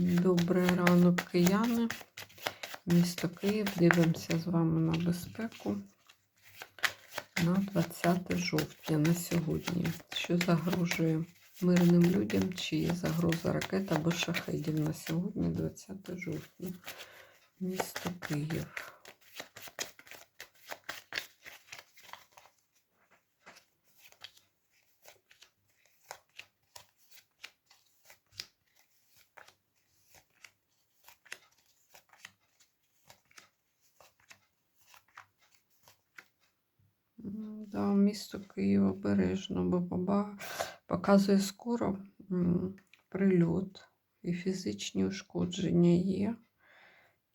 Добрий ранок, кияни. Місто Київ. Дивимося з вами на безпеку на 20 жовтня на сьогодні. Що загрожує мирним людям? Чи є загроза ракет або шахедів на сьогодні, 20 жовтня, місто Київ. Да, місто Київ обережно, бо баба показує скоро прильот, і фізичні ушкодження є,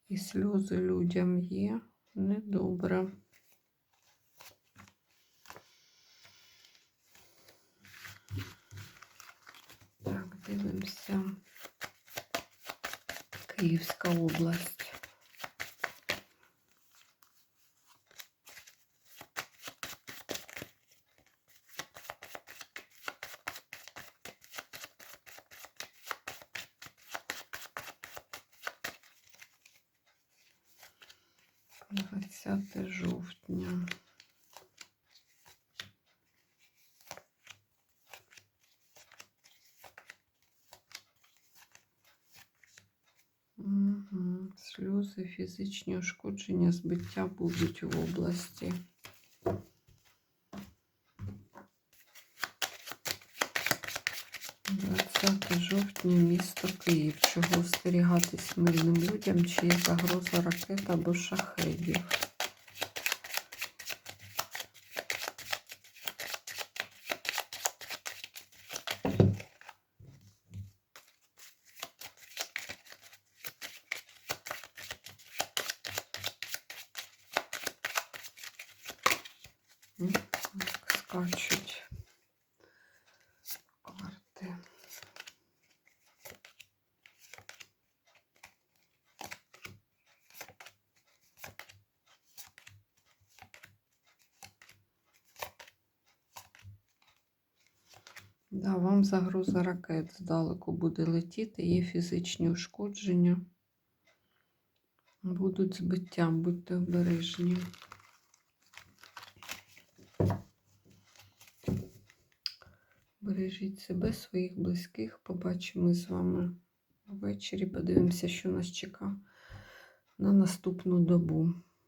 і сльози людям є. Недобре. Так, дивимося. Київська область. Двадцяте жовтня. Сльози, фізичні ушкодження, збиття будуть в області. Двадцяте жовтня, місто Київ. Чого остерігатись мирним людям, чи є загроза ракет або шахедів? Скачуть Да, вам загроза ракет здалеку буде летіти, є фізичні ушкодження. Будуть збиття, будьте обережні. Бережіть себе, своїх близьких. Побачимо з вами ввечері. Подивимося, що нас чекає на наступну добу.